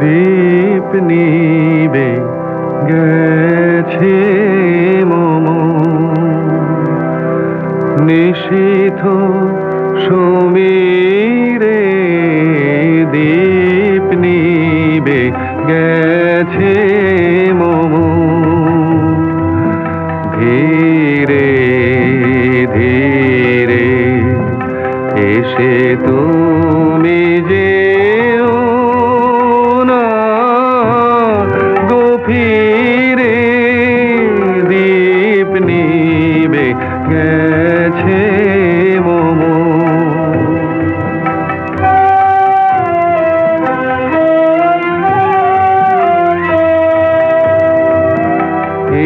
দীপ নিবে, গেছে মম। নিশীথ সমীরে দীপ নিবে, গেছে মম। ধীরে ধীরে এসে তুমি যেও গেছে মম।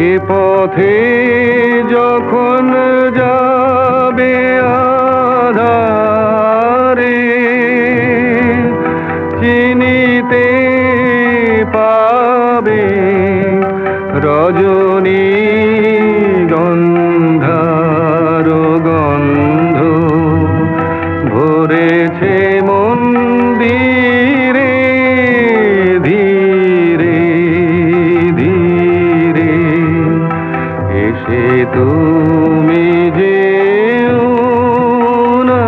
এ পথে যখন যাবে আধারে চিনিতে পাবে রজনী এসে তুমি না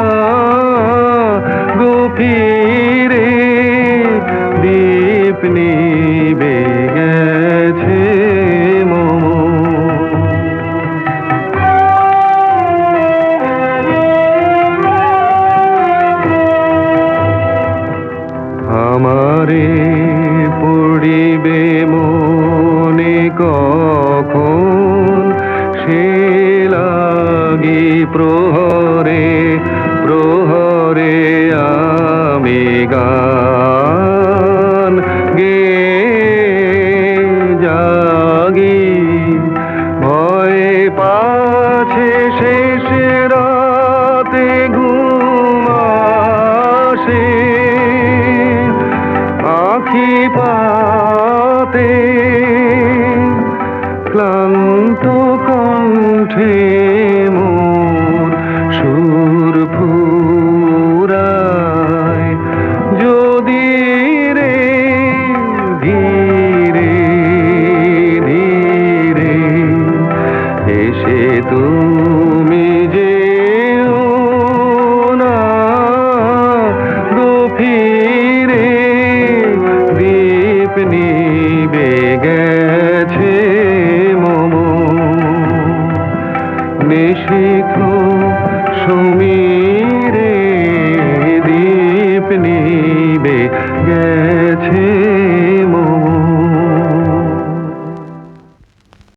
গভীরে দীপ নিবে গেছে মম। আমারে পড়িবে মনে কখন প্রহরে প্রহরে আমি গান গে জাগি। ভয় পাছে শেষ রাতে ঘুম এসে তুমি যেও না গভীরে দীপ সমীরে দীপ নিবে গেছে